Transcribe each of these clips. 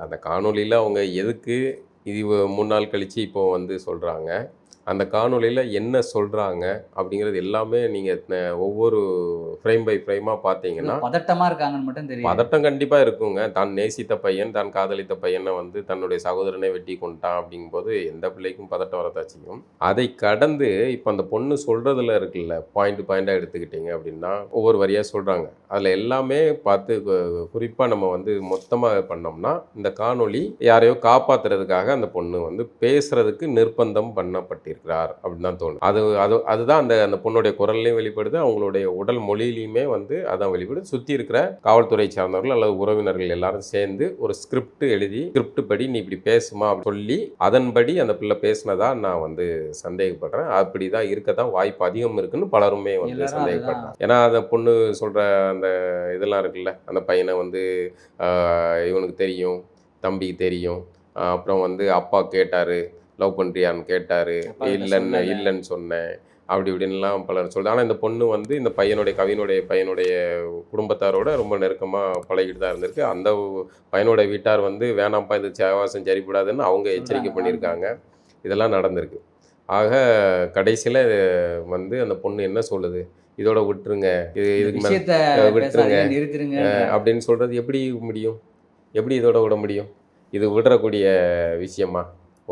அந்த காணொளியில் அவங்க எதுக்கு இது மூணு நாள் கழித்து இப்போ வந்து சொல்கிறாங்க அந்த காணொளியில் என்ன சொல்கிறாங்க அப்படிங்கிறது எல்லாமே நீங்கள் ஒவ்வொரு ஃப்ரேம் பை ஃப்ரேமாக பார்த்தீங்கன்னா பதட்டமா இருக்காங்கன்னு மட்டும் தெரியும் பதட்டம் கண்டிப்பாக இருக்குங்க. தான் நேசித்த பையன் தான் காதலித்த பையனை வந்து தன்னுடைய சகோதரனை வெட்டி கொண்டான் அப்படிங்கும்போது எந்த பிள்ளைக்கும் பதட்டம் வரதான் செய்யும் அதை கடந்து இப்போ அந்த பொண்ணு சொல்கிறதுல இருக்குல்ல பாயிண்ட் பாயிண்டாக எடுத்துக்கிட்டீங்க அப்படின்னா ஒவ்வொரு வரியாக சொல்கிறாங்க அதில் எல்லாமே பார்த்து குறிப்பாக நம்ம வந்து மொத்தமாக பண்ணோம்னா இந்த காணொளி யாரையோ காப்பாத்துறதுக்காக அந்த பொண்ணு வந்து பேசுறதுக்கு நிர்பந்தம் பண்ணப்பட்டிருக்கிறார் அப்படின்னு தான் தோணும். அது அது அதுதான் அந்த அந்த பொண்ணுடைய குரல்லையும் வெளிப்படுது அவங்களுடைய உடல் மொழியிலையுமே வந்து அதான் வெளிப்படுது. சுற்றி இருக்கிற காவல்துறை சார்ந்தவர்கள் அல்லது உறவினர்கள் எல்லாரும் சேர்ந்து ஒரு ஸ்கிரிப்ட் எழுதி ஸ்கிரிப்ட் படி நீ இப்படி பேசுமா சொல்லி அதன்படி அந்த பிள்ளை பேசினதா நான் வந்து சந்தேகப்படுறேன். அப்படி தான் இருக்க தான் வாய்ப்பு அதிகம் இருக்குன்னு பலருமே வந்து எல்லாரும் சந்தேகப்படுறாங்க. ஏன்னா அந்த பொண்ணு சொல்கிற அந்த இதெல்லாம் இருக்குல்ல அந்த பையனை வந்து இவனுக்கு தெரியும் தம்பிக்கு தெரியும் அப்புறம் வந்து அப்பா கேட்டார் லவ் பண்ணுறியான்னு கேட்டார். இல்லைன்னு. இல்லைன்னு சொன்னேன். அப்படி இப்படின்லாம் பலர் சொல்லுது ஆனால் இந்த பொண்ணு வந்து இந்த பையனுடைய கவினுடைய பையனுடைய குடும்பத்தாரோட ரொம்ப நெருக்கமாக பழகிட்டு தான் இருந்திருக்கு. அந்த பையனோட வீட்டார் வந்து வேணாம்ப்பா இது சேவாசம் சரிப்படாதுன்னு அவங்க எச்சரிக்கை. பண்ணியிருக்காங்க. இதெல்லாம் நடந்திருக்கு. ஆக கடைசியில் வந்து அந்த பொண்ணு என்ன சொல்லுது? இதோட விட்டுருங்க. இது இதுக்கு மேலே விட்டுருங்க. அப்படின்னு சொல்கிறது எப்படி முடியும்? எப்படி இதோட விட முடியும்? இது விடுறக்கூடிய விஷயமா?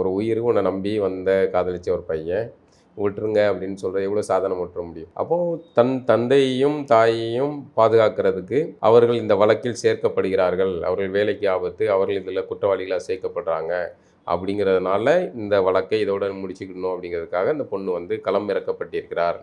ஒரு உயிர் உன்னை நம்பி வந்த காதலிச்ச ஒரு பையன் விட்டுருங்க அப்படின்னு சொல்கிற எவ்வளோ சாதனம் விட்டுற முடியும்? அப்போது தன் தந்தையையும் தாயையும் பாதுகாக்கிறதுக்கு அவர்கள் இந்த வழக்கில் சேர்க்கப்படுகிறார்கள். அவர்கள் வேலைக்கு ஆபத்து அவர்கள் இதில் குற்றவாளிகளாக சேர்க்கப்படுறாங்க அப்படிங்கிறதுனால இந்த வழக்கை இதோட முடிச்சுக்கணும் அப்படிங்கிறதுக்காக இந்த பொண்ணு வந்து களம் இறக்கப்பட்டிருக்கிறார்.